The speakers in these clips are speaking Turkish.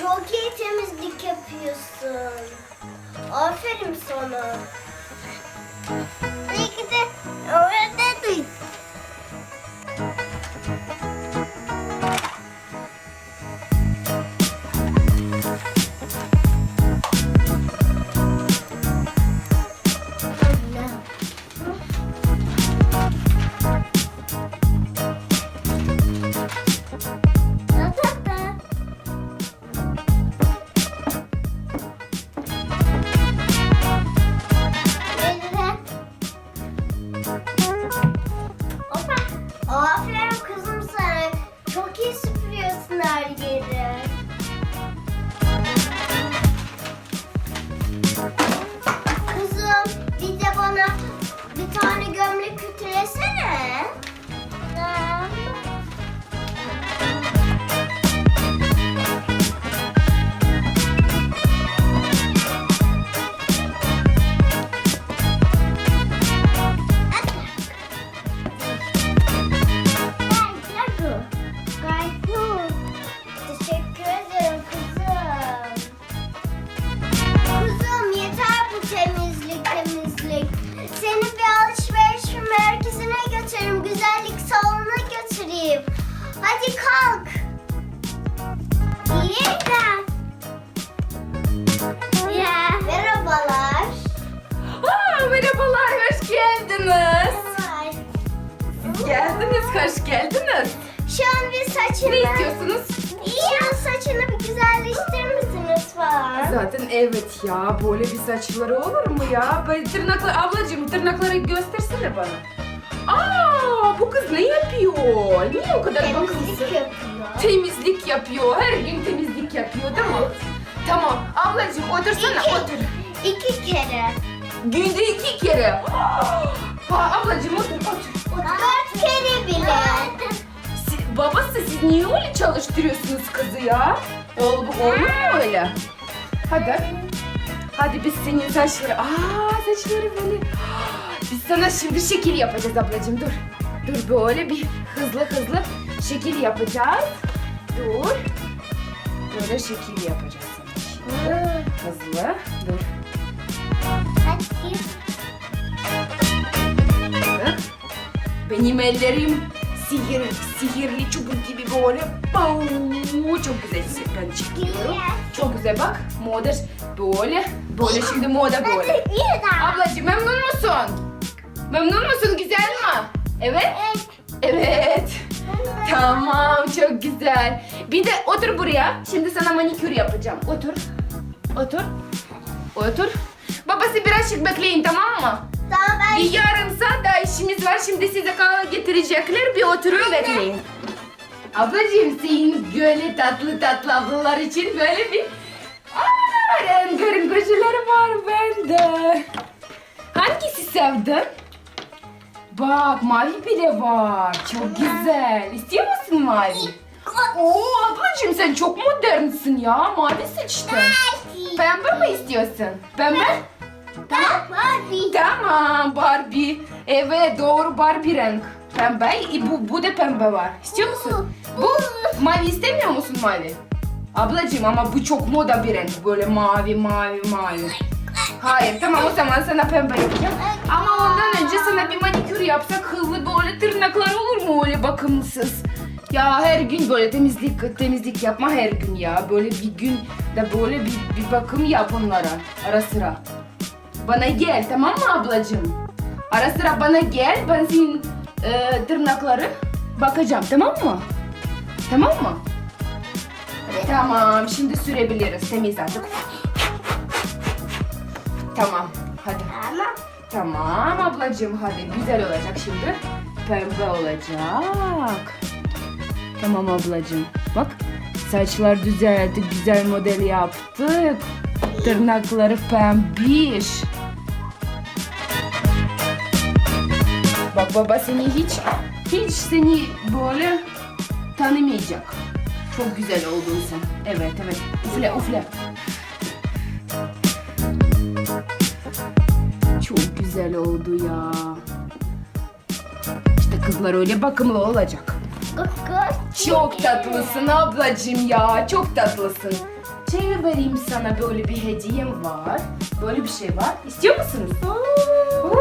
çok iyi temizlik yapıyorsun. Aferin sana. Geldiniz, hoş geldiniz. Şu an bir saçını... Ne istiyorsunuz? Şu an saçını bir güzelleştirir misiniz falan? Zaten evet ya, böyle bir saçları olur mu ya? Böyle tırnaklar, ablacığım tırnakları göstersene bana. Aa, bu kız ne yapıyor? Niye o kadar Temizlik bakımsız? yapıyor. Temizlik yapıyor, her gün temizlik yapıyor değil mi? Tamam, ablacığım otursana, İki. otur. İki kere. Günde iki kere. Ha, ablacığım otur, otur. Dört kere bile. Si- babası siz niye öyle çalıştırıyorsunuz kızı ya? Ol, olur mu öyle? Hadi. Hadi biz senin saçları... Aa saçları böyle... Biz sana şimdi şekil yapacağız ablacığım dur. Dur böyle bir hızlı hızlı şekil yapacağız. Dur. Böyle şekil yapacağız sana şimdi. Hızlı. Dur. Hadi. Benim ellerim sihir, sihirli çubuk gibi böyle Bau! çok güzel ben çekiyorum. Çok güzel bak moda böyle böyle şimdi moda böyle. Ablacığım memnun musun? Memnun musun güzel mi? Evet. Evet. Evet. Tamam çok güzel. Bir de otur buraya. Şimdi sana manikür yapacağım. Otur. Otur. Otur. Babası birazcık bekleyin tamam mı? Tamam ben Bir yarım saat daha işimiz var. Şimdi size kahve getirecekler. Bir oturun bekleyin. Ablacığım senin böyle tatlı tatlı ablalar için böyle bir Aa, rengarenk koşular var bende. Hangisi sevdin? Bak mavi bile var. Çok güzel. İstiyor musun mavi? Oo ablacığım sen çok modernsin ya. Mavi seçtin. Pembe mi istiyorsun? Pembe? Barbie. Barbie. Evet doğru Barbie renk. Pembe. E, bu, bu da pembe var. İstiyor musun? Bu mavi istemiyor musun mavi? Ablacığım ama bu çok moda bir renk. Böyle mavi mavi mavi. Hayır tamam o zaman sana pembe yapacağım. Ama ondan önce sana bir manikür yapsak hızlı böyle tırnaklar olur mu öyle bakımsız? Ya her gün böyle temizlik temizlik yapma her gün ya. Böyle bir gün de böyle bir, bir bakım yap onlara ara sıra. Bana gel tamam mı ablacığım? Ara sıra bana gel ben senin e, tırnakları bakacağım tamam mı? Tamam mı? Tamam şimdi sürebiliriz temiz artık. Tamam hadi. Ama Tamam ablacığım hadi güzel olacak şimdi. Pembe olacak. Tamam ablacığım. Bak saçlar düzeldik, güzel model yaptık. Tırnakları pembiş. Bak baba seni hiç hiç seni böyle tanımayacak. Çok güzel oldun sen. Evet evet. Üfle üfle. Çok güzel oldu ya. İşte kızlar öyle bakımlı olacak. Çok tatlısın ablacığım ya. Çok tatlısın. Şey vereyim sana böyle bir hediyem var. Böyle bir şey var. İstiyor musunuz? Oo.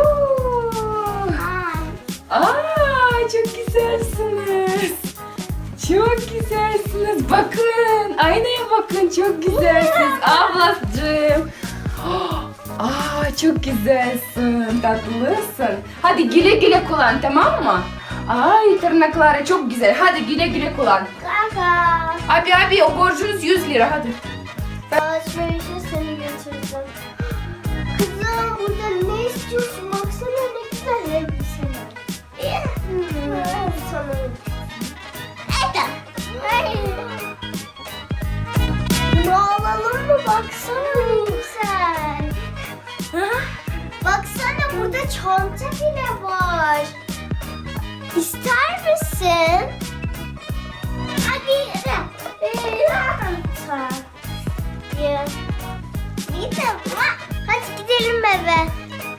Aa, çok güzelsiniz. Çok güzelsiniz. Bakın. Aynaya bakın. Çok güzelsiniz. Ablacığım. Aa, çok güzelsin. Tatlısın. Hadi güle güle kullan tamam mı? Ay tırnakları çok güzel. Hadi güle güle kullan. Kaka. Abi abi o borcunuz 100 lira hadi. Alışverişe seni götüreceğim. Kızım burada ne istiyorsun? Baksana ne güzel elbiseler. Hmm, sana Bunu alalım mı? Baksana ne güzel. Baksana burada çanta bile var. İster misin?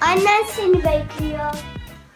Annen seni bekliyor.